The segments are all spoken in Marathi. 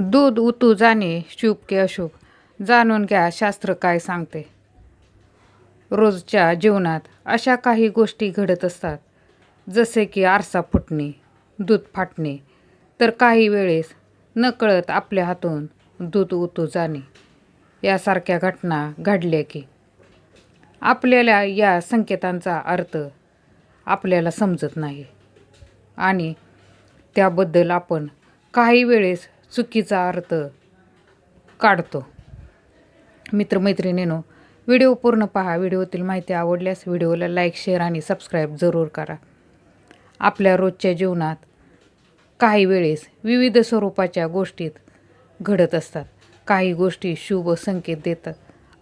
दूध उतू जाणे शुभ की अशुभ. जाणून घ्या शास्त्र काय सांगते. रोजच्या जीवनात अशा काही गोष्टी घडत असतात. जसे की आरसा फुटणे दूध फाटणे तर काही वेळेस नकळत आपल्या हातून दूध उतू जाणे. यासारख्या घटना घडल्या की आपल्याला या संकेतांचा अर्थ आपल्याला समजत नाही. आणि त्याबद्दल आपण काही वेळेस चुकीचा अर्थ काढतो. मित्रमैत्रिणीनो व्हिडिओ पूर्ण पहा. व्हिडिओतील माहिती आवडल्यास व्हिडिओला लाईक शेअर आणि सबस्क्राईब जरूर करा. आपल्या रोजच्या जीवनात काही वेळेस विविध स्वरूपाच्या गोष्टीत घडत असतात. काही गोष्टी शुभ संकेत देत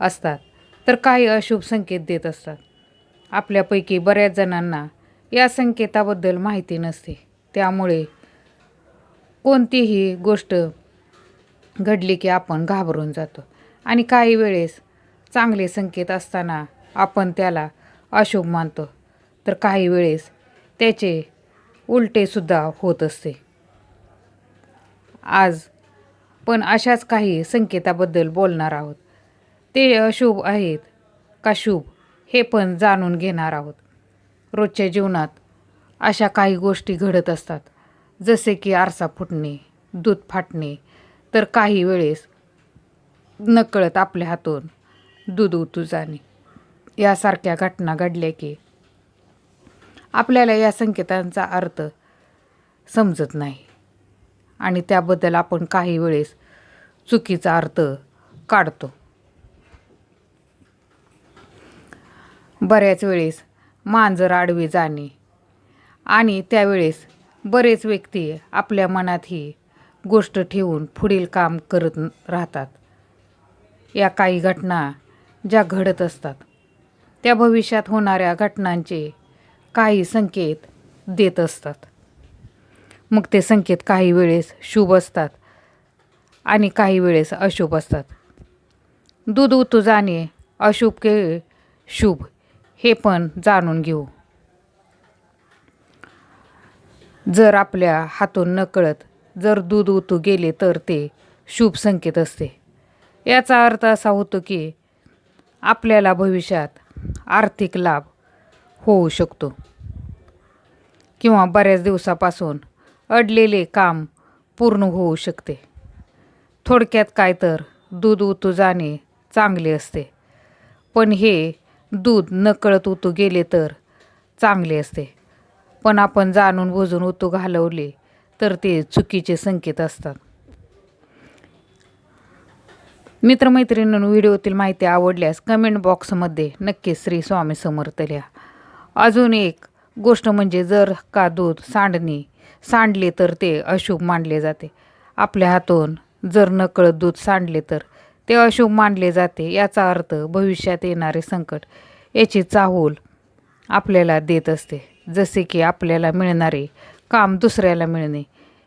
असतात तर काही अशुभ संकेत देत असतात. आपल्यापैकी बऱ्याच जणांना या संकेताबद्दल माहिती नसते. त्यामुळे कोणतीही गोष्ट घडली की आपण घाबरून जातो. आणि काही वेळेस चांगले संकेत असताना आपण त्याला अशुभ मानतो. तर काही वेळेस त्याचे उलटेसुद्धा होत असते. आज पण अशाच काही संकेताबद्दल बोलणार आहोत. ते अशुभ आहेत का शुभ हे पण जाणून घेणार आहोत. रोजच्या जीवनात अशा काही गोष्टी घडत असतात. जसे की आरसा फुटणे दूध फाटणे तर काही वेळेस नकळत आपल्या हातून दूध उतू जाणे. यासारख्या घटना घडल्या की आपल्याला या संकेतांचा अर्थ समजत नाही. आणि त्याबद्दल आपण काही वेळेस चुकीचा अर्थ काढतो. बऱ्याच वेळेस मांजर आडवी जाणे आणि त्यावेळेस बरेच व्यक्ती आपल्या मनात ही गोष्ट ठेवून पुढील काम करत राहतात. या काही घटना ज्या घडत असतात त्या भविष्यात होणाऱ्या घटनांचे काही संकेत देत असतात. मग ते संकेत काही वेळेस शुभ असतात आणि काही वेळेस अशुभ असतात. दूध उतू जाणे अशुभ के शुभ हे पण जाणून घेऊ. जर आपल्या हातून नकळत जर दूध उतू गेले तर ते शुभ संकेत असते. याचा अर्थ असा होतो की आपल्याला भविष्यात आर्थिक लाभ होऊ शकतो. किंवा बऱ्याच दिवसापासून अडलेले काम पूर्ण होऊ शकते. थोडक्यात काय तर दूध उतू जाणे चांगले असते. पण हे दूध नकळत उतू गेले तर चांगले असते. पण आपण जाणून बुजून उतू घालवले तर ते चुकीचे संकेत असतात. मित्रमैत्रिणींनो व्हिडिओतील माहिती आवडल्यास कमेंट बॉक्समध्ये नक्की श्री स्वामी समर्थ लिहा. अजून एक गोष्ट म्हणजे जर का दूध सांडणे सांडले तर ते अशुभ मानले जाते. आपल्या हातून जर नकळत दूध सांडले तर ते अशुभ मानले जाते याचा अर्थ भविष्यात येणारे संकट याची चाहूल आपल्याला देत असते. जसे की आपल्याला मिळणारे काम दुसऱ्याला मिळणे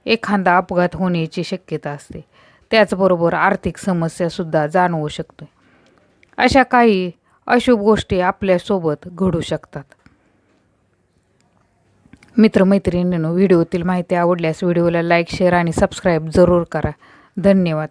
एखादा अपघात होण्याची शक्यता असते. त्याचबरोबर आर्थिक समस्यासुद्धा जाणवू शकतो. अशा काही अशुभ गोष्टी आपल्यासोबत घडू शकतात. मित्रमैत्रिणींनो व्हिडिओतील माहिती आवडल्यास व्हिडिओला लाईक शेअर आणि सबस्क्राईब जरूर करा. धन्यवाद.